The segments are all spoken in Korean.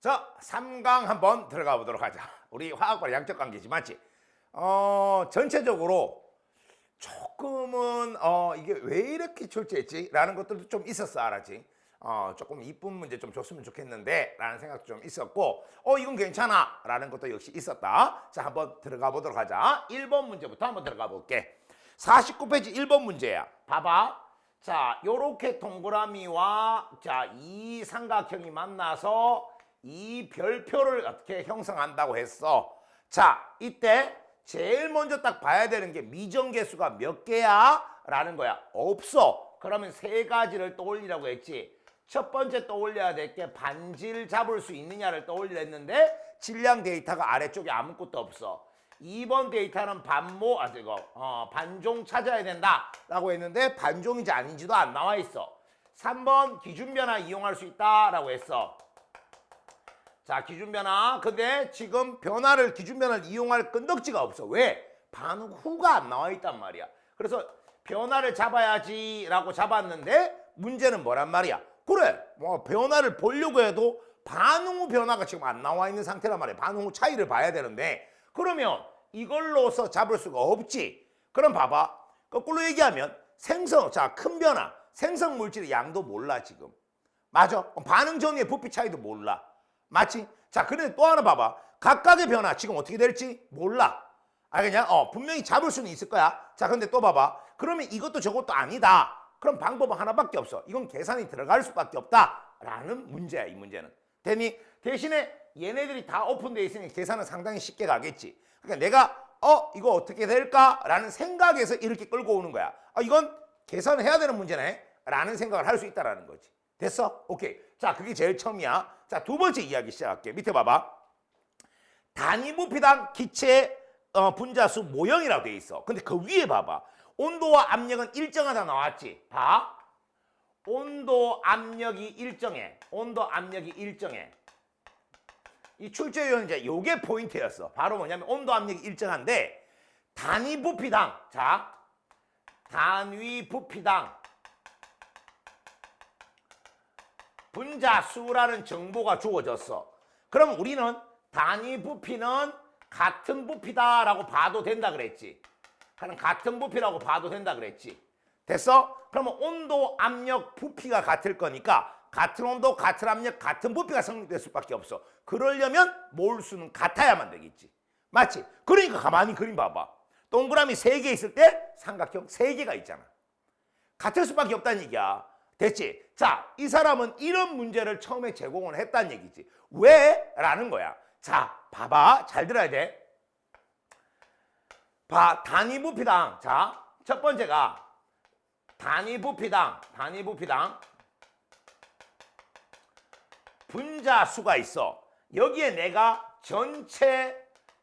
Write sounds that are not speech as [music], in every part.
자, 3강 한번 들어가 보도록 하자. 우리 화학과 양적 관계지, 맞지? 어, 전체적으로 조금은 어, 이게 왜 이렇게 출제했지? 라는 것들도 좀 있었어, 알았지? 어, 조금 이쁜 문제 좀 줬으면 좋겠는데 라는 생각도 좀 있었고 어, 이건 괜찮아 라는 것도 역시 있었다. 자, 한번 들어가 보도록 하자. 1번 문제부터 한번 들어가 볼게. 49페이지 1번 문제야. 봐봐. 자, 요렇게 동그라미와 자, 이 삼각형이 만나서 이 별표를 어떻게 형성한다고 했어. 자, 이때 제일 먼저 딱 봐야 되는 게 미정계수가 몇 개야? 라는 거야. 없어. 그러면 세 가지를 떠올리라고 했지. 첫 번째 떠올려야 될 게 반지를 잡을 수 있느냐를 떠올리려 했는데 질량 데이터가 아래쪽에 아무것도 없어. 2번 데이터는 반모, 아, 이거, 어, 반종 찾아야 된다 라고 했는데 반종인지 아닌지도 안 나와 있어. 3번 기준 변화 이용할 수 있다 라고 했어. 자, 기준 변화. 근데 지금 변화를 기준 변화를 이용할 끈덕지가 없어. 왜? 반응 후가 안 나와 있단 말이야. 그래서 변화를 잡아야지 라고 잡았는데 문제는 뭐란 말이야? 그래. 뭐 변화를 보려고 해도 반응 후 변화가 지금 안 나와 있는 상태란 말이야. 반응 후 차이를 봐야 되는데 그러면 이걸로서 잡을 수가 없지. 그럼 봐봐. 거꾸로 얘기하면 생성, 자, 큰 변화. 생성 물질의 양도 몰라, 지금. 맞아. 반응 전후의 부피 차이도 몰라. 맞지? 자, 그런데 또 하나 봐봐. 각각의 변화 지금 어떻게 될지 몰라. 알겠냐? 어, 분명히 잡을 수는 있을 거야. 자, 근데 또 봐봐. 그러면 이것도 저것도 아니다. 그럼 방법은 하나밖에 없어. 이건 계산이 들어갈 수밖에 없다. 라는 문제야, 이 문제는. 되니? 대신에 얘네들이 다 오픈되어 있으니 계산은 상당히 쉽게 가겠지. 그러니까 내가 어, 이거 어떻게 될까? 라는 생각에서 이렇게 끌고 오는 거야. 아, 이건 계산을 해야 되는 문제네. 라는 생각을 할 수 있다라는 거지. 됐어? 오케이. 자, 그게 제일 처음이야. 자, 두 번째 이야기 시작할게. 밑에 봐봐. 단위 부피당 기체 어, 분자수 모형이라고 돼 있어. 근데 그 위에 봐봐. 온도와 압력은 일정하다 나왔지. 봐. 온도 압력이 일정해. 온도 압력이 일정해. 이 출제 요인 이제 요게 포인트였어. 바로 뭐냐면 온도 압력이 일정한데 단위 부피당 자 단위 부피당 분자수라는 정보가 주어졌어. 그럼 우리는 단위 부피는 같은 부피다라고 봐도 된다 그랬지. 그럼 같은 부피라고 봐도 된다 그랬지. 됐어? 그러면 온도, 압력, 부피가 같을 거니까 같은 온도, 같은 압력, 같은 부피가 성립될 수밖에 없어. 그러려면 몰수는 같아야만 되겠지. 맞지? 그러니까 가만히 그림 봐봐. 동그라미 세 개 있을 때 삼각형 세 개가 있잖아. 같을 수밖에 없다는 얘기야. 됐지? 자, 이 사람은 이런 문제를 처음에 제공을 했다는 얘기지. 왜? 라는 거야. 자, 봐봐. 잘 들어야 돼. 봐, 단위 부피당. 자, 첫 번째가 단위 부피당, 단위 부피당 분자 수가 있어. 여기에 내가 전체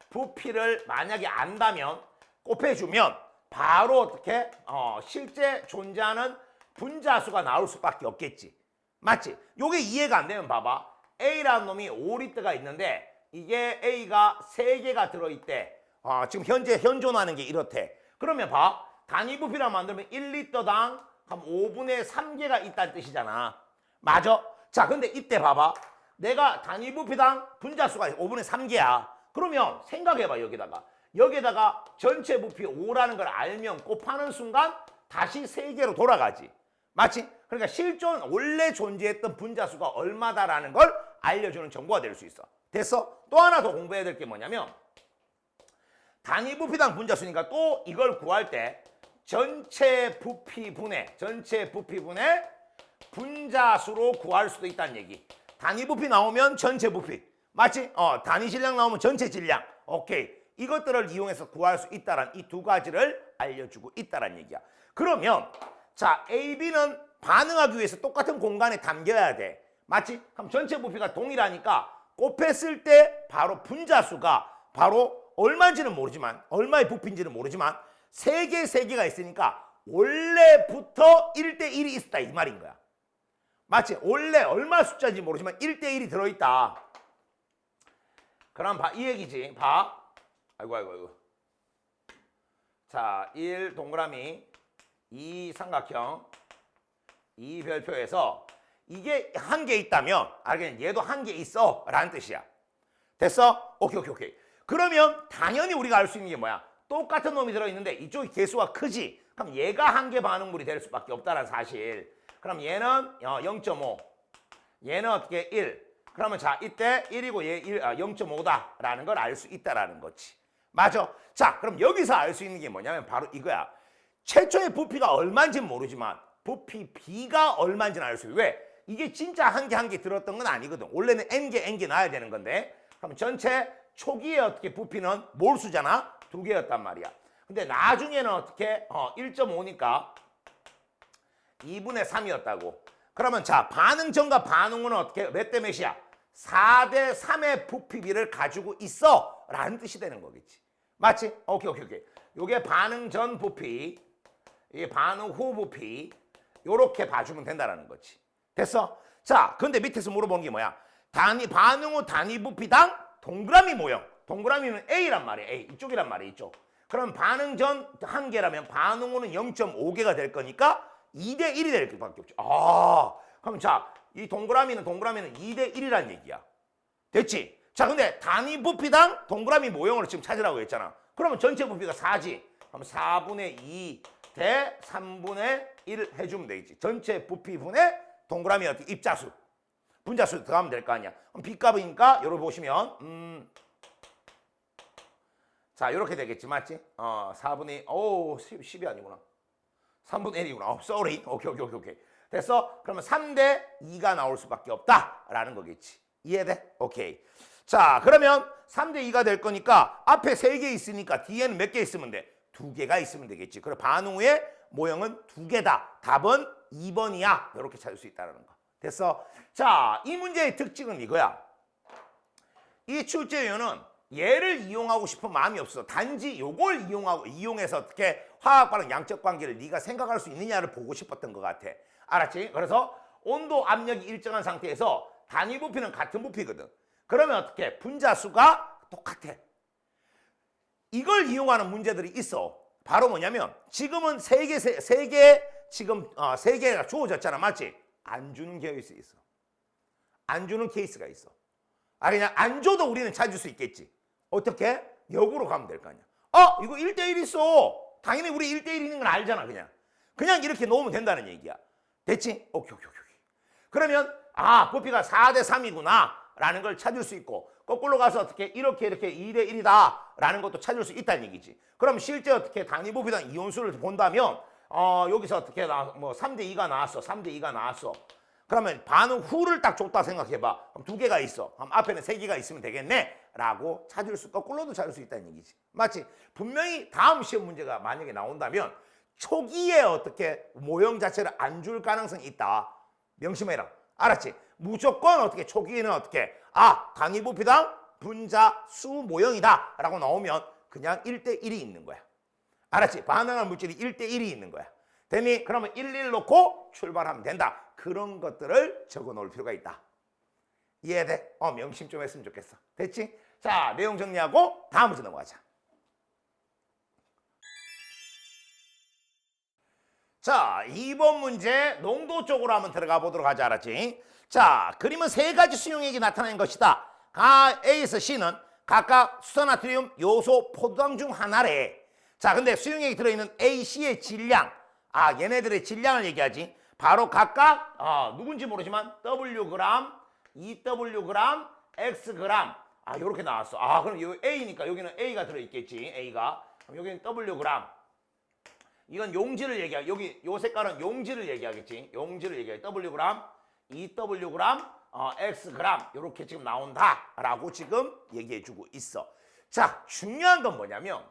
부피를 만약에 안다면 곱해주면 바로 어떻게 어, 실제 존재하는 분자수가 나올 수밖에 없겠지. 맞지? 요게 이해가 안 되면 봐봐. A라는 놈이 5리터가 있는데 이게 A가 3개가 들어있대. 어, 지금 현재 현존하는 게 이렇대. 그러면 봐. 단위 부피라 만들면 1리터당 한 5분의 3개가 있다는 뜻이잖아. 맞아? 자, 근데 이때 봐봐. 내가 단위 부피당 분자수가 5분의 3개야. 그러면 생각해봐, 여기다가. 여기다가 전체 부피 5라는 걸 알면 곱하는 순간 다시 3개로 돌아가지. 맞지? 그러니까 실존 원래 존재했던 분자수가 얼마다라는 걸 알려주는 정보가 될 수 있어. 됐어? 또 하나 더 공부해야 될 게 뭐냐면 단위 부피당 분자수니까 또 이걸 구할 때 전체 부피분의 전체 부피분의 분자수로 구할 수도 있다는 얘기. 단위 부피 나오면 전체 부피. 맞지? 어, 단위 질량 나오면 전체 질량. 오케이. 이것들을 이용해서 구할 수 있다란 이 두 가지를 알려주고 있다란 얘기야. 그러면 자, A, B는 반응하기 위해서 똑같은 공간에 담겨야 돼. 맞지? 그럼 전체 부피가 동일하니까 곱했을 때 바로 분자수가 바로 얼마인지는 모르지만 얼마의 부피인지는 모르지만 세 개, 세 개가 있으니까 원래부터 1대1이 있었다 이 말인 거야. 맞지? 원래 얼마 숫자인지 모르지만 1대1이 들어있다. 그럼 봐, 이 얘기지. 봐. 아이고, 아이고, 아이고. 자, 1 동그라미, 2 삼각형, 이 별표에서 이게 한 개 있다면 알겠냐? 얘도 한 개 있어 라는 뜻이야. 됐어? 오케이 오케이 오케이. 그러면 당연히 우리가 알 수 있는 게 뭐야? 똑같은 놈이 들어있는데 이쪽이 개수가 크지. 그럼 얘가 한 개 반응물이 될 수밖에 없다는 사실. 그럼 얘는 어, 0.5. 얘는 어떻게 1. 그러면 자 이때 1이고 얘 1, 아, 0.5다라는 걸 알 수 있다라는 거지. 맞아. 자 그럼 여기서 알 수 있는 게 뭐냐면 바로 이거야. 최초의 부피가 얼마인지는 모르지만 부피 B가 얼마인지는 알 수 있어. 왜? 이게 진짜 한 개 한 개 들었던 건 아니거든. 원래는 N개 N개 나야 되는 건데 그럼 전체 초기에 어떻게 부피는 몰수잖아. 두 개였단 말이야. 근데 나중에는 어떻게 어 1.5니까 2분의 3이었다고. 그러면 자 반응 전과 반응 후는 어떻게 몇 대 몇이야? 4대 3의 부피비를 가지고 있어 라는 뜻이 되는 거겠지. 맞지? 오케이 오케이 오케이. 요게 반응 전 부피, 이게 반응 후 부피 요렇게 봐주면 된다라는 거지. 됐어? 자, 근데 밑에서 물어본 게 뭐야? 단위 반응 후 단위 부피당 동그라미 모형. 동그라미는 A란 말이야. A 이쪽이란 말이야. 이쪽. 그럼 반응 전 한 개라면 반응 후는 0.5개가 될 거니까 2대 1이 될 수밖에 없죠. 아, 그럼 자, 이 동그라미는 동그라미는 2대 1이란 얘기야. 됐지? 자, 근데 단위 부피당 동그라미 모형을 지금 찾으라고 했잖아. 그러면 전체 부피가 4지. 그럼 4분의 2 대 3분의 1 해주면 되겠지. 전체 부피분의 동그라미 어떻게 입자수. 분자수 더하면 될 거 아니야. 그럼 B값이니까 요걸 보시면 음. 자, 이렇게 되겠지. 맞지? 어, 4분의 오, 10, 10 이 아니구나. 3분의 1이구나. 어, sorry. 오케이, 오케이, 오케이, 오케이. 됐어? 그러면 3대 2가 나올 수밖에 없다라는 거겠지. 이해돼? 오케이. 자, 그러면 3대 2가 될 거니까 앞에 3개 있으니까 뒤에는 몇 개 있으면 돼? 두 개가 있으면 되겠지. 그리고 반응 후에 모형은 두 개다. 답은 2번이야. 이렇게 찾을 수 있다는 거. 됐어? 자, 이 문제의 특징은 이거야. 이 출제위원은 얘를 이용하고 싶은 마음이 없어. 단지 요걸 이용하고 이용해서 어떻게 화학과랑 양적 관계를 네가 생각할 수 있느냐를 보고 싶었던 것 같아. 알았지? 그래서 온도 압력이 일정한 상태에서 단위 부피는 같은 부피거든. 그러면 어떻게 분자 수가 똑같아. 이걸 이용하는 문제들이 있어. 바로 뭐냐면 지금은 세개 세개 지금 어, 세 개가 주어졌잖아, 맞지? 안 주는 케이스 있어. 안 주는 케이스가 있어. 아 그냥 안 줘도 우리는 찾을 수 있겠지. 어떻게? 역으로 가면 될 거 아니야. 어, 이거 1대1 있어. 당연히 우리 1대1 있는 걸 알잖아, 그냥. 그냥 이렇게 놓으면 된다는 얘기야. 됐지? 오케이, 오케이, 오케이. 그러면 아, 부피가 4대 3이구나. 라는 걸 찾을 수 있고 거꾸로 가서 어떻게 이렇게 이렇게 2대 1이다 라는 것도 찾을 수 있다는 얘기지. 그럼 실제 어떻게 단위 부피당 이온수를 본다면 어, 여기서 어떻게 나, 뭐 3대 2가 나왔어. 3대 2가 나왔어. 그러면 반응 후를 딱 줬다 생각해봐. 그럼 두 개가 있어. 그럼 앞에는 세 개가 있으면 되겠네. 라고 찾을 수, 거꾸로도 찾을 수 있다는 얘기지. 맞지? 분명히 다음 시험 문제가 만약에 나온다면 초기에 어떻게 모형 자체를 안 줄 가능성이 있다. 명심해라. 알았지? 무조건 어떻게 초기에는 어떻게 아 단위 부피당 분자 수 모형이다 라고 나오면 그냥 1대1이 있는 거야. 알았지? 반응한 물질이 1대1이 있는 거야. 되니 그러면 1, 1 놓고 출발하면 된다. 그런 것들을 적어 놓을 필요가 있다. 이해돼? 어, 명심 좀 했으면 좋겠어. 됐지? 자, 내용 정리하고 다음 문제 넘어가자. 자, 2번 문제 농도 쪽으로 한번 들어가 보도록 하자. 알았지? 자, 그림은 세 가지 수용액이 나타낸 것이다. 가, A에서 C는 각각 수산나트륨 요소 포도당 중 하나래. 자, 근데 수용액이 들어있는 A, C의 질량, 아, 얘네들의 질량을 얘기하지. 바로 각각 아, 누군지 모르지만 W g, EW g, X g. 아, 요렇게 나왔어. 아, 그럼 요 A니까 여기는 A가 들어 있겠지. A가. 그럼 여기는 W g. 이건 용지를 얘기하. 여기 요 색깔은 용지를 얘기하겠지. 용지를 얘기해. W g. 2Wg, 어, Xg 이렇게 지금 나온다라고 지금 얘기해주고 있어. 자, 중요한 건 뭐냐면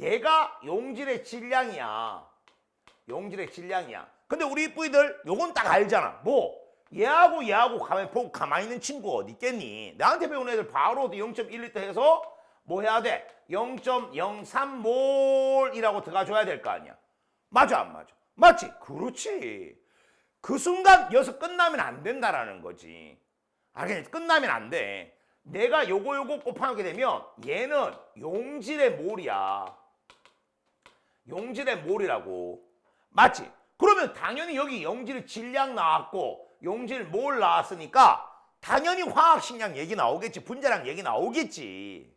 얘가 용질의 질량이야. 용질의 질량이야. 근데 우리 이쁘이들 요건 딱 알잖아. 뭐? 얘하고 얘하고 가만히 보고 가만히 있는 친구 어디 있겠니? 나한테 배운 애들 바로 0.1L 해서 뭐 해야 돼? 0.03몰이라고 들어가줘야 될 거 아니야. 맞아 안 맞아? 맞지? 그렇지. 그 순간 여기서 끝나면 안 된다라는 거지. 알겠지? 끝나면 안 돼. 내가 요거 요거 곱하게 되면 얘는 용질의 몰이야. 용질의 몰이라고. 맞지? 그러면 당연히 여기 용질의 질량 나왔고 용질 몰 나왔으니까 당연히 화학식량 얘기 나오겠지. 분자량 얘기 나오겠지.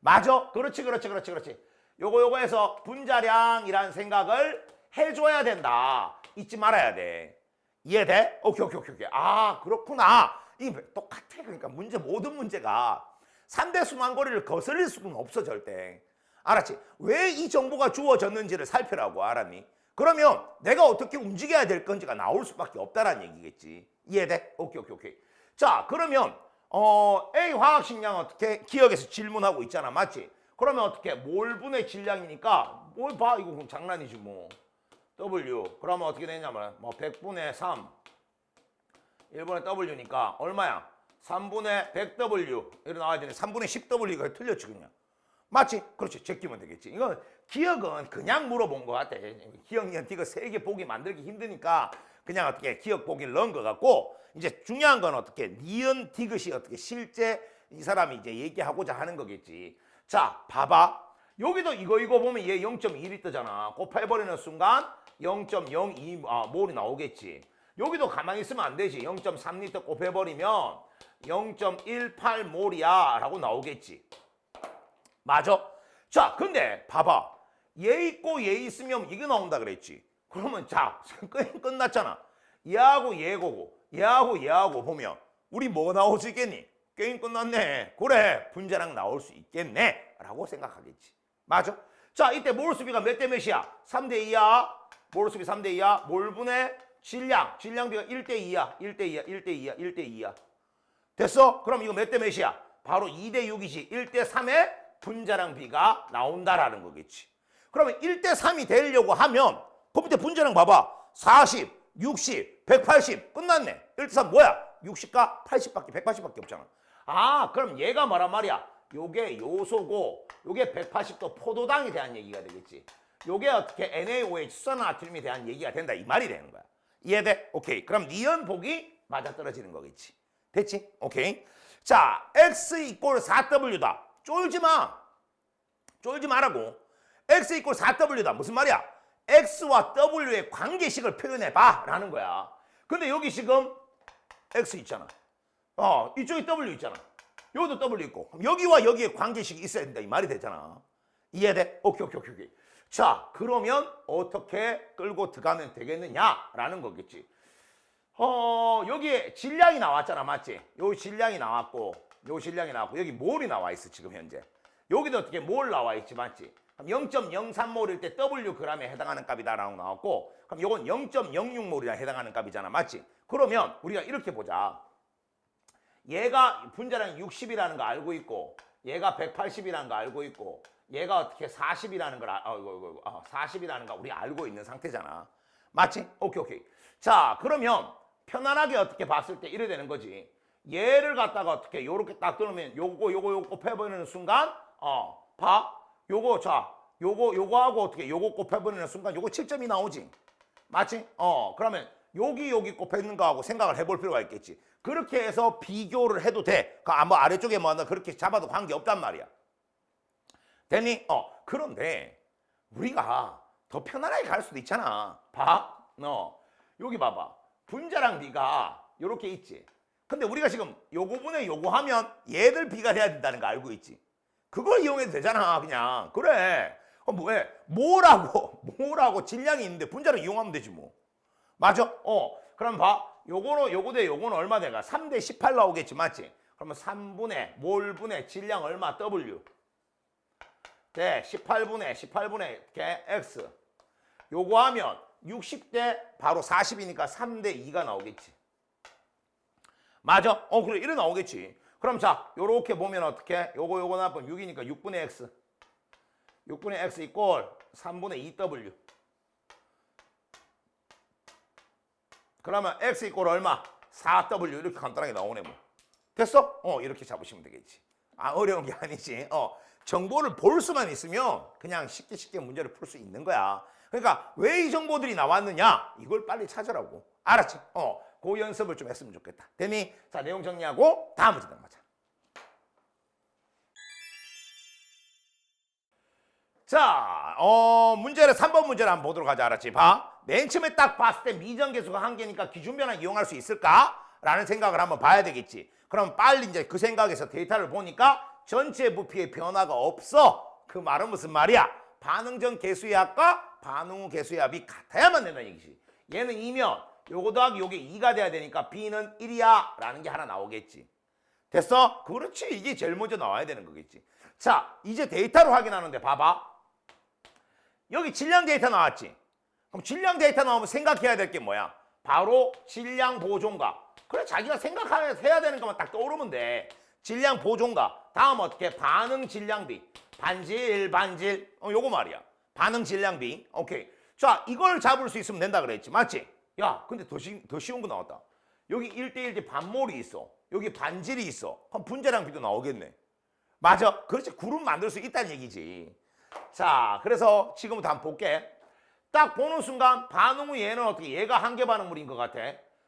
맞아? 그렇지, 그렇지, 그렇지, 그렇지. 요거 요거 해서 분자량이란 생각을 해줘야 된다. 잊지 말아야 돼. 이해돼? 오케이, 오케이, 오케이, 오케이. 아, 그렇구나. 이 똑같아. 그러니까 문제, 모든 문제가 3대 순환고리를 거슬릴 수는 없어, 절대. 알았지? 왜 이 정보가 주어졌는지를 살펴라고, 알았니? 그러면 내가 어떻게 움직여야 될 건지가 나올 수밖에 없다라는 얘기겠지. 이해돼? 오케이, 오케이, 오케이. 자, 그러면, 어, A 화학식량 어떻게 기억에서 질문하고 있잖아. 맞지? 그러면 어떻게? 몰분의 질량이니까, 뭘 봐? 이거 장난이지, 뭐. W. 그러면 어떻게 되냐면, 뭐, 100분의 3. 1분의 W니까 얼마야? 3분의 100W. 이렇게 나와야 되네. 3분의 10W가 틀렸지, 그냥. 맞지? 그렇지. 제끼면 되겠지. 이건 기억은 그냥 물어본 것 같아. 기억 연티가 세개 보기 만들기 힘드니까 그냥 어떻게 기억 보기를 넣은 것 같고 이제 중요한 건 어떻게 니은 디귿이 어떻게 실제 이 사람이 이제 얘기하고자 하는 거겠지. 자, 봐봐. 여기도 이거 이거 보면 얘 0.1리터잖아. 곱해버리는 순간 0.02 아, 몰이 나오겠지. 여기도 가만히 있으면 안 되지. 0.3리터 곱해버리면 0.18 몰이야 라고 나오겠지. 맞아? 자, 근데 봐봐. 얘 있고 얘 있으면 이게 나온다 그랬지. 그러면 자, [laughs] 끝, 끝났잖아. 얘하고 얘고 얘하고 얘하고 보면 우리 뭐 있겠니? 게임 끝났네. 그래, 분자랑 나올 수 있겠네. 라고 생각하겠지. 맞아? 자, 이때 몰수비가 몇 대 몇이야? 3대 2야. 몰수비 3대 2야. 몰분의 질량. 질량비가 1대 2야. 1대 2야. 1대 2야. 1대 2야. 됐어? 그럼 이거 몇 대 몇이야? 바로 2대 6이지. 1대 3의 분자량 비가 나온다라는 거겠지. 그러면 1대 3이 되려고 하면 그 밑에 분자량 봐봐. 40, 60, 180 끝났네. 1대 3 뭐야? 60과 80밖에 180밖에 없잖아. 아, 그럼 얘가 뭐란 말이야? 요게 요소고 요게 180도 포도당에 대한 얘기가 되겠지. 요게 어떻게 NaOH 수산화트륨에 대한 얘기가 된다 이 말이 되는 거야. 이해돼? 오케이. 그럼 보기 맞아떨어지는 거겠지. 됐지? 오케이. 자, x 이꼴 4w다. 쫄지 마. 쫄지 말라고. x 이꼴 4w다. 무슨 말이야? x와 w의 관계식을 표현해 봐. 라는 거야. 근데 여기 지금 x 있잖아. 어, 이쪽에 w 있잖아. 여기도 w 있고. 여기와 여기에 관계식이 있어야 된다. 이 말이 되잖아. 이해돼? 오케이, 오케이, 오케이, 오케이. 자, 그러면 어떻게 끌고 들어가면 되겠느냐라는 거겠지. 어, 여기에 질량이 나왔잖아. 맞지? 요 질량이 나왔고, 요 질량이 나왔고, 여기 몰이 나와 있어, 지금 현재. 여기도 어떻게 몰 나와 있지, 맞지? 그럼 0.03몰일 때 W g에 해당하는 값이다라고 나왔고, 그럼 요건 0.06몰이나 해당하는 값이잖아. 맞지? 그러면 우리가 이렇게 보자. 얘가 분자량 60이라는 거 알고 있고, 얘가 180이라는 거 알고 있고, 얘가 어떻게 40이라는 걸, 아, 어, 이거, 어, 40이라는 거 우리 알고 있는 상태잖아. 맞지? 오케이, 오케이. 자, 그러면 편안하게 어떻게 봤을 때 이래 되는 거지. 얘를 갖다가 어떻게 요렇게 딱 들으면 요거 요거 요거 곱해버리는 순간 어 봐 요거 자 요거 요거하고 어떻게 요거 곱해버리는 순간 요거 7점이 나오지 맞지? 어 그러면 여기 여기 곱했는 거하고 생각을 해볼 필요가 있겠지. 그렇게 해서 비교를 해도 돼. 그 아마 아래쪽에 뭐 하나 그렇게 잡아도 관계없단 말이야. 됐니? 어. 그런데 우리가 더 편안하게 갈 수도 있잖아. 봐? 너. 여기 봐봐. 분자랑 비가 요렇게 있지. 근데 우리가 지금 요거 분에 요거 하면 얘들 비가 돼야 된다는 거 알고 있지? 그걸 이용해도 되잖아 그냥. 그래. 어, 뭐해? 뭐라고 [laughs] 뭐라고 질량이 있는데 분자를 이용하면 되지 뭐 맞아? 어. 그럼 봐. 요거로 요거 대 요거는 얼마 돼가? 3 대 18 나오겠지 맞지? 그러면 3분의 몰분의 질량 얼마? W. 대 18분의 18분의 개 X. 요거 하면 60대 바로 40이니까 3 대 2가 나오겠지. 맞아? 어 그래. 이래 나오겠지. 그럼 자 요렇게 보면 어떻게 요거 요거 나쁘면 6이니까 6분의 X. 6분의 X 이꼴 3분의 2W 그러면 X 이꼴 얼마? 4W 이렇게 간단하게 나오네 뭐. 됐어? 어 이렇게 잡으시면 되겠지. 아 어려운 게 아니지. 어 정보를 볼 수만 있으면 그냥 쉽게 쉽게 문제를 풀 수 있는 거야. 그러니까 왜 이 정보들이 나왔느냐? 이걸 빨리 찾으라고. 알았지? 어, 그 연습을 좀 했으면 좋겠다. 됐니? 자 내용 정리하고 다음 문제 넘어가자 자, 어, 문제를 3번 문제를 한번 보도록 하자. 알았지? 봐. 맨 처음에 딱 봤을 때 미정계수가 한 개니까 기준 변화 이용할 수 있을까? 라는 생각을 한번 봐야 되겠지. 그럼 빨리 이제 그 생각에서 데이터를 보니까 전체 부피의 변화가 없어. 그 말은 무슨 말이야? 반응 전 개수의 합과 반응 후 개수의 합이 같아야만 된다는 얘기지. 얘는 2면 요거 더하기 요게 2가 돼야 되니까 B는 1이야 라는 게 하나 나오겠지. 됐어? 그렇지. 이게 제일 먼저 나와야 되는 거겠지. 자, 이제 데이터로 확인하는데 봐봐. 여기 질량 데이터 나왔지. 그럼 질량 데이터 나오면 생각해야 될 게 뭐야? 바로 질량 보존가. 그래 자기가 생각하면서 해야 되는 것만 딱 떠오르면 돼. 질량 보존가. 다음 어떻게? 반응 질량비. 반질, 반질. 어, 요거 말이야. 반응 질량비. 오케이. 자, 이걸 잡을 수 있으면 된다 그랬지. 맞지? 야, 근데 더, 쉬, 더 쉬운 거 나왔다. 여기 1대1대 반몰이 있어. 여기 반질이 있어. 그럼 분자량비도 나오겠네. 맞아. 그렇지. 구름 만들 수 있다는 얘기지. 자, 그래서 지금부터 한번 볼게. 딱 보는 순간 반응 후 얘는 어떻게 얘가 한계 반응물인 것 같아.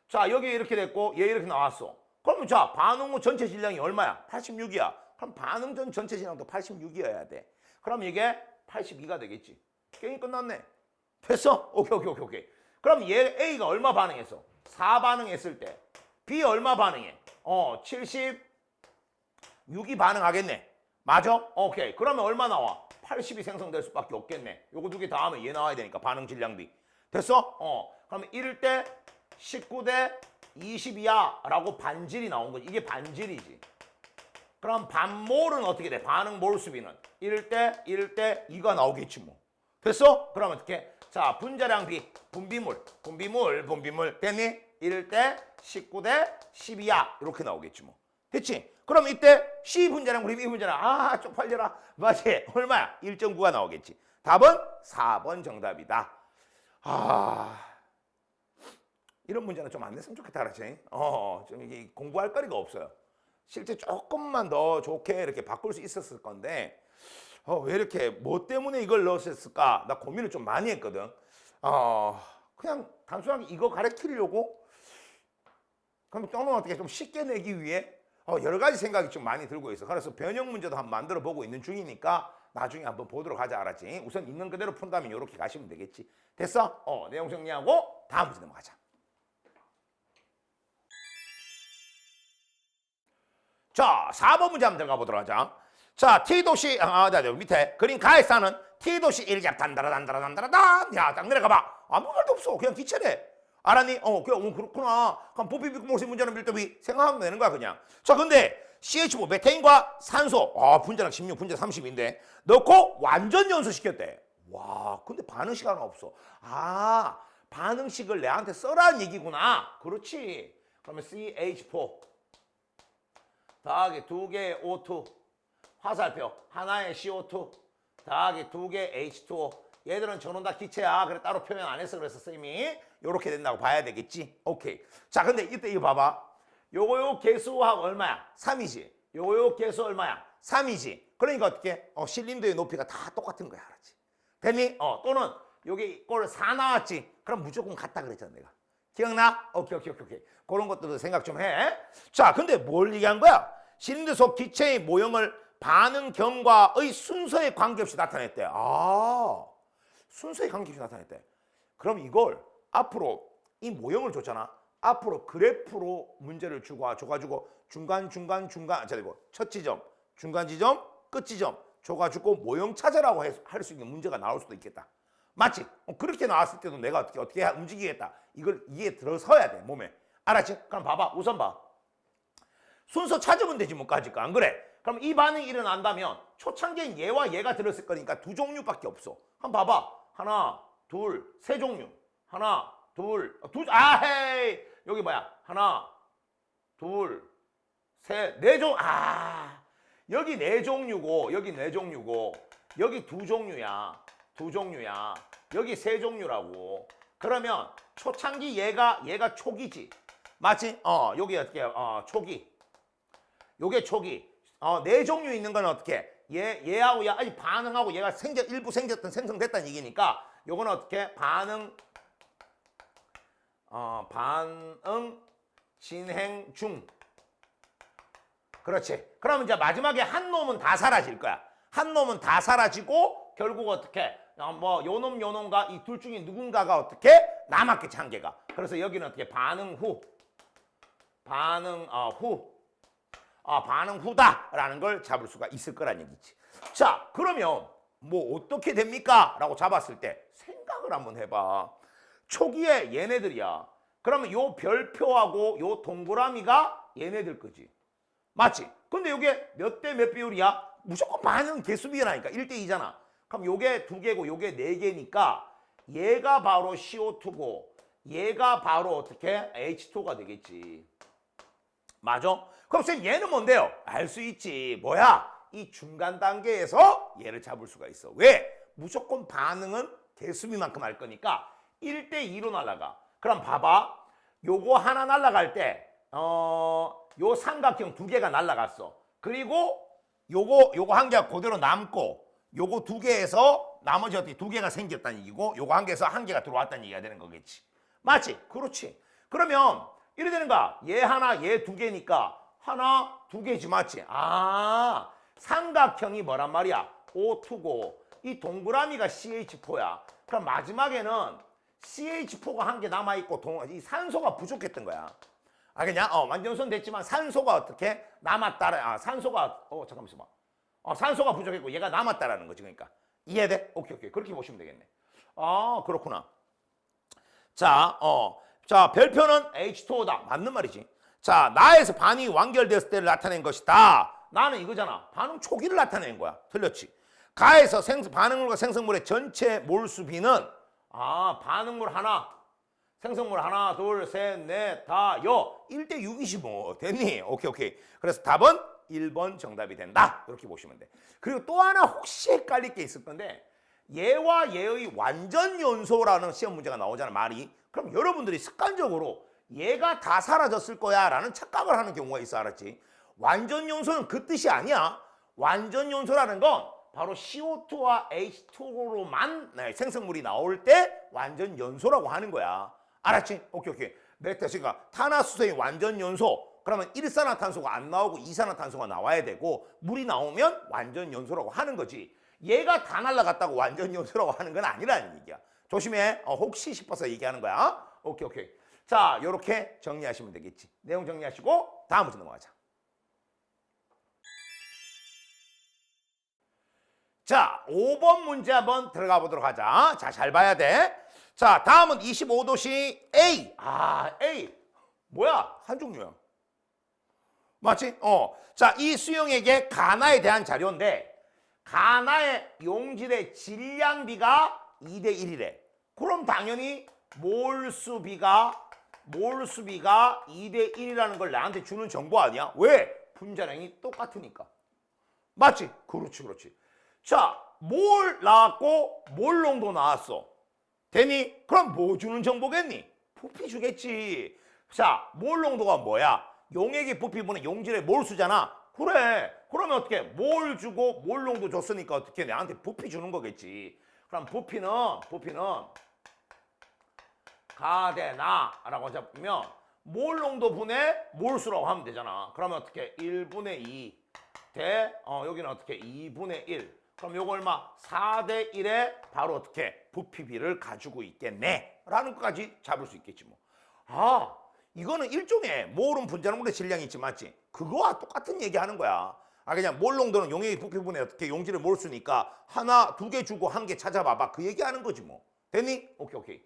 자, 여기 이렇게 됐고 얘 이렇게 나왔어. 그러면 자, 반응 후 전체 질량이 얼마야? 86이야. 그럼 반응 전 전체 질량도 86이어야 돼. 그럼 이게 82가 되겠지. 게임 끝났네. 됐어? 오케이, 오케이, 오케이, 오케이. 그럼 얘 A가 얼마 반응했어? 4 반응했을 때. B 얼마 반응해? 어, 76이 반응하겠네. 맞아? 오케이. 그러면 얼마 나와? 80이 생성될 수밖에 없겠네. 요거 두 개 다 하면 얘 나와야 되니까 반응 질량비. 됐어? 어. 그러면 1대 19대 22야 라고 반질이 나온 거지. 이게 반질이지. 그럼 반몰은 어떻게 돼? 반응 몰 수비는 1대 1대 2가 나오겠지 뭐. 됐어? 그럼 어떻게? 자, 분자량 비, 분비물, 분비물, 분비물 됐니? 1대 19대 12야. 이렇게 나오겠지 뭐. 됐지? 그럼 이때 C 분자량 우리 B 분자량 아 쪽팔려라 맞지? 얼마야? 1.9가 나오겠지. 답은 4번 정답이다. 아 이런 문제는 좀안 냈으면 좋겠다 그렇지? 어 좀 이게 공부할 거리가 없어요. 실제 조금만 더 좋게 이렇게 바꿀 수 있었을 건데 어, 왜 이렇게 뭐 때문에 이걸 넣었을까? 나 고민을 좀 많이 했거든. 어 그냥 단순하게 이거 가르치려고 그럼 또는 어떻게 좀 쉽게 내기 위해 어, 여러 가지 생각이 좀 많이 들고 있어. 그래서 변형 문제도 한번 만들어 보고 있는 중이니까 나중에 한번 보도록 하자 알았지? 우선 있는 그대로 푼다면 이렇게 가시면 되겠지. 됐어? 어, 내용 정리하고 다음 문제 넘어가자. 자, 4번 문제 한번 들어가 보도록 하자. 자, T도시, 아, 나, 저 밑에 그림 가에서는 T도시 1잡 단다라 단다라 단다라 단. 야, 딱 내려가 봐. 아무 말도 없어. 그냥 기체래. 알았니? 어, 그래, 어, 그렇구나. 그럼 부피비 모세 문제는 밀도비 생각하면 되는 거야, 그냥. 자, 근데 CH4 메테인과 산소, 아, 분자량 16, 분자 30인데 넣고 완전 연소시켰대. 와, 근데 반응 시간은 없어. 아, 반응식을 내한테 써라는 얘기구나. 그렇지. 그러면 CH4 더하기 두 개의 O2 화살표 하나의 CO2 더하기 두 개의 H2O 얘들은 저는 다 기체야 그래 따로 표현 안 했어 그래서 선생님이 요렇게 된다고 봐야 되겠지 오케이 자 근데 이때 이거 봐봐 요거 요 개수하고 얼마야 3이지 요거 요 개수 얼마야 3이지 그러니까 어떻게 어, 실린더의 높이가 다 똑같은 거야 알았지 됐니 어 또는 여기 꼴 4 나왔지 그럼 무조건 같다 그랬잖아 내가 기억나? 오케이, 오케이, 오케이, 오케이. 그런 것들도 생각 좀 해. 자, 근데 뭘 얘기한 거야? 실린더 속 기체의 모형을 반응 경과의 순서에 관계없이 나타냈대. 아, 순서에 관계없이 나타냈대. 그럼 이걸 앞으로 이 모형을 줬잖아. 앞으로 그래프로 문제를 주고 줘가지고 중간, 중간, 중간, 자, 이거 첫 지점, 중간 지점, 끝 지점 줘가지고 모형 찾으라고 할 수 있는 문제가 나올 수도 있겠다. 맞지? 어, 그렇게 나왔을 때도 내가 어떻게 어떻게 움직이겠다. 이걸 이해 들어서야 돼 몸에. 알았지? 그럼 봐봐. 우선 봐. 순서 찾으면 되지 뭐까지까 안 그래? 그럼 이 반응이 일어난다면 초창기엔 얘와 얘가 들었을 거니까 두 종류밖에 없어. 한번 봐봐. 하나, 둘, 세 종류. 하나, 둘, 어, 두, 아 헤이 여기 뭐야? 하나, 둘, 셋, 네 종. 아 여기 네 종류고 여기 네 종류고 여기 두 종류야. 두 종류야. 여기 세 종류라고. 그러면 초창기 얘가 얘가 초기지. 맞지? 어, 여기 어떻게 어, 초기. 요게 초기. 어, 네 종류 있는 건 어떻게? 얘 얘하고 얘 아직 반응하고 얘가 생겨 일부 생겼던 생성됐다는 얘기니까 요거는 어떻게? 반응 어, 반응 진행 중. 그렇지. 그러면 이제 마지막에 한 놈은 다 사라질 거야. 한 놈은 다 사라지고 결국 어떻게 어, 뭐 요놈 요놈과 이 둘 중에 누군가가 어떻게 남았겠지 한 개가. 그래서 여기는 어떻게 반응 후 반응 어, 후 아, 반응 후다라는 걸 잡을 수가 있을 거란 얘기지. 자, 그러면 뭐 어떻게 됩니까? 라고 잡았을 때 생각을 한번 해봐. 초기에 얘네들이야. 그러면 요 별표하고 요 동그라미가 얘네들 거지. 맞지? 근데 요게 몇 대 몇 비율이야? 무조건 반응 개수 비율하니까 1대 2잖아. 그럼 요게 두 개고 요게 네 개니까 얘가 바로 CO2고 얘가 바로 어떻게 H2가 되겠지. 맞아? 그럼 쌤 얘는 뭔데요? 알 수 있지. 뭐야? 이 중간 단계에서 얘를 잡을 수가 있어. 왜? 무조건 반응은 대수비만큼 할 거니까 1대 2로 날아가. 그럼 봐봐. 요거 하나 날아갈 때, 어, 요 삼각형 두 개가 날아갔어. 그리고 요거, 요거 한 개가 그대로 남고, 요거 두 개에서 나머지 어떻게 두 개가 생겼다는 얘기고, 요거 한 개에서 한 개가 들어왔다는 얘기가 되는 거겠지. 맞지? 그렇지. 그러면 이래 되는 거야. 얘 하나, 얘 두 개니까 하나, 두 개지 맞지? 아, 삼각형이 뭐란 말이야? O2고 이 동그라미가 CH4야. 그럼 마지막에는 CH4가 한 개 남아 있고 이 산소가 부족했던 거야. 알겠냐? 어, 완전선 됐지만 산소가 어떻게 남았다라. 아, 산소가 어, 잠깐만 있어봐. 어, 산소가 부족했고 얘가 남았다라는 거지. 그러니까 이해돼? 오케이, 오케이. 그렇게 보시면 되겠네. 아, 그렇구나. 자, 어, 자 별표는 H2O다. 맞는 말이지. 자, 나에서 반이 완결되었을 때를 나타낸 것이다. 나는 이거잖아. 반응 초기를 나타낸 거야. 틀렸지. 가에서 생, 반응물과 생성물의 전체 몰수비는 아, 반응물 하나, 생성물 하나, 둘, 셋, 넷, 다, 여. 1대 6이지 뭐. 됐니? 오케이, 오케이. 그래서 답은 1번 정답이 된다. 이렇게 보시면 돼. 그리고 또 하나 혹시 헷갈릴 게 있을 건데 얘와 얘의 완전 연소라는 시험 문제가 나오잖아, 말이. 그럼 여러분들이 습관적으로 얘가 다 사라졌을 거야 라는 착각을 하는 경우가 있어, 알았지? 완전 연소는 그 뜻이 아니야. 완전 연소라는 건 바로 CO2와 H2로만 생성물이 나올 때 완전 연소라고 하는 거야. 알았지? 오케이, 오케이. 메타시가 탄화수소의 완전 연소. 그러면 일산화탄소가 안 나오고 이산화탄소가 나와야 되고 물이 나오면 완전 연소라고 하는 거지. 얘가 다 날라갔다고 완전 연소라고 하는 건 아니라는 얘기야. 조심해. 어, 혹시 싶어서 얘기하는 거야. 오케이, 오케이. 자, 요렇게 정리하시면 되겠지. 내용 정리하시고 다음 문제 넘어가자. 자, 5번 문제 한번 들어가 보도록 하자. 자, 잘 봐야 돼. 자, 다음은 25도시 A. 아, A. 뭐야? 한 종류야. 맞지? 어. 자, 이 수용액의 가나에 대한 자료인데, 가나의 용질의 질량비가 2대 1이래. 그럼 당연히 몰수비가, 몰수비가 2대 1이라는 걸 나한테 주는 정보 아니야? 왜? 분자량이 똑같으니까. 맞지? 그렇지, 그렇지. 자, 몰 나왔고 몰 농도 나왔어. 되니? 그럼 뭐 주는 정보겠니? 부피 주겠지. 자, 몰 농도가 뭐야? 용액의 부피분은 용질의 몰수잖아. 그래. 그러면 어떻게? 몰 주고 몰 농도 줬으니까 어떻게 내한테 부피 주는 거겠지. 그럼 부피는 부피는 가대나라고 잡으면 몰 농도 분의 몰수라고 하면 되잖아. 그러면 어떻게? 1분의 2 대, 어, 여기는 어떻게? 2분의 1. 그럼 요거 얼마? 4대 1에 바로 어떻게? 부피비를 가지고 있겠네. 라는 것까지 잡을 수 있겠지 뭐. 아, 이거는 일종의 모름 분자물의 질량이 있지 맞지? 그거와 똑같은 얘기 하는 거야. 아, 그냥 몰농도는 용액의 부피분에 어떻게 용질을 몰수니까 하나, 두 개 주고 한 개 찾아봐봐. 그 얘기 하는 거지 뭐. 됐니? 오케이, 오케이.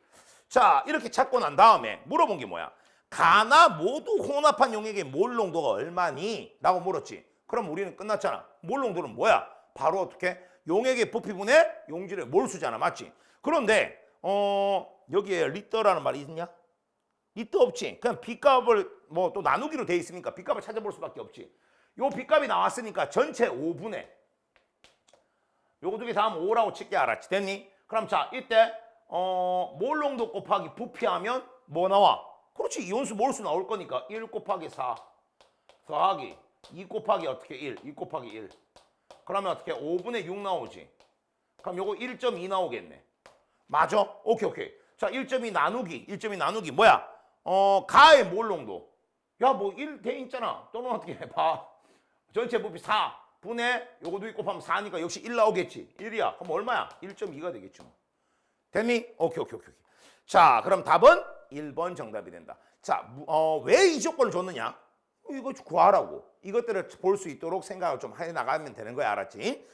자, 이렇게 찾고 난 다음에 물어본 게 뭐야? 가나 모두 혼합한 용액의 몰 농도가 얼마니? 라고 물었지. 그럼 우리는 끝났잖아. 몰 농도는 뭐야? 바로 어떻게? 용액의 부피분의 용질의 몰수잖아. 맞지? 그런데 어 여기에 리터라는 말이 있냐? 리터 없지. 그냥 B값을 뭐 또 나누기로 돼 있으니까 B값을 찾아볼 수밖에 없지. 요 B값이 나왔으니까 전체 5분의 요거 두 개다 하면 5라고 칠게 알았지? 됐니? 그럼 자 이때 어 몰농도 곱하기 부피하면 뭐 나와? 그렇지 이온수 몰수 나올 거니까 1 곱하기 4 더하기 2 곱하기 어떻게 1 2 곱하기 1 그러면 어떻게 5분의 6 나오지 그럼 요거 1.2 나오겠네 맞아? 오케이 오케이 자 1.2 나누기 1.2 나누기 뭐야 어 가의 몰농도 야뭐 1 돼 있잖아 또는 어떻게 봐 전체 부피 4 분의 요거 2 곱하면 4니까 역시 1 나오겠지. 1이야. 그럼 얼마야? 1.2가 되겠죠. 됐니? 오케이, 오케이, 오케이. 자, 그럼 답은 1번 정답이 된다. 자, 무- 어, 왜 이 조건을 줬느냐? 이거 구하라고. 이것들을 볼 수 있도록 생각을 좀 해 나가면 되는 거야, 알았지?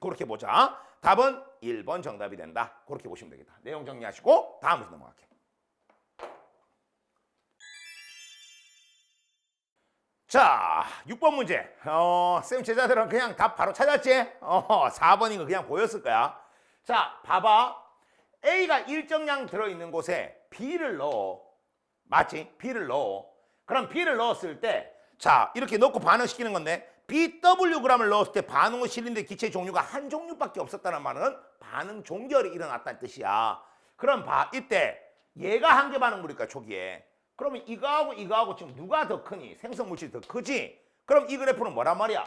그렇게 보자. 답은 1번 정답이 된다. 그렇게 보시면 되겠다. 내용 정리하시고 다음 문제 넘어갈게. 자, 6번 문제. 어, 쌤 제자들은 그냥 답 바로 찾았지? 어, 4번인 거 그냥 보였을 거야. 자, 봐봐. A가 일정량 들어있는 곳에 B를 넣어. 맞지? B를 넣어. 그럼 B를 넣었을 때, 자, 이렇게 넣고 반응시키는 건데, BWg을 넣었을 때 반응을 실린데 기체 종류가 한 종류밖에 없었다는 말은 반응 종결이 일어났다는 뜻이야. 그럼 봐, 이때 얘가 한 개 반응물일까, 초기에. 그러면 이거하고 이거하고 지금 누가 더 크니? 생성물질이 더 크지? 그럼 이 그래프는 뭐란 말이야?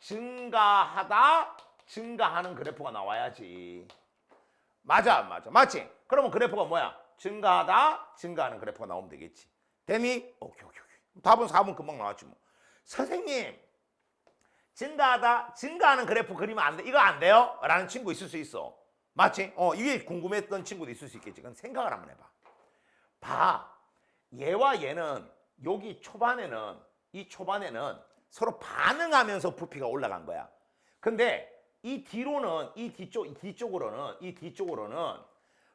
증가하다, 증가하는 그래프가 나와야지. 맞아, 안 맞아. 맞지? 그러면 그래프가 뭐야? 증가하다, 증가하는 그래프가 나오면 되겠지. 됐니? 오케이, 오케이, 오케이. 답은 4번 금방 나왔지 뭐. 선생님, 증가하다, 증가하는 그래프 그리면 안 돼. 이거 안 돼요? 라는 친구 있을 수 있어. 맞지? 어, 이게 궁금했던 친구도 있을 수 있겠지. 그건 생각을 한번 해봐. 봐. 얘와 얘는 여기 초반에는 이 초반에는 서로 반응하면서 부피가 올라간 거야. 근데 이 뒤로는 이 뒤쪽 이 뒤쪽으로는 이 뒤쪽으로는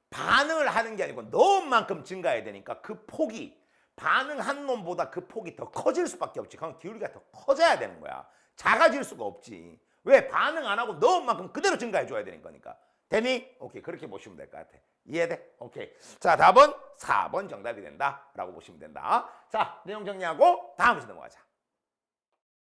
반응을 하는 게 아니고 넣은 만큼 증가해야 되니까 그 폭이 반응한 놈보다 그 폭이 더 커질 수밖에 없지. 그럼 기울기가 더 커져야 되는 거야. 작아질 수가 없지. 왜 반응 안 하고 넣은 만큼 그대로 증가해 줘야 되는 거니까. 되니? 오케이 그렇게 보시면 될 것 같아. 이해돼? 오케이. 자 답은 4번 정답이 된다. 라고 보시면 된다. 자 내용 정리하고 다음 문제 넘어가자.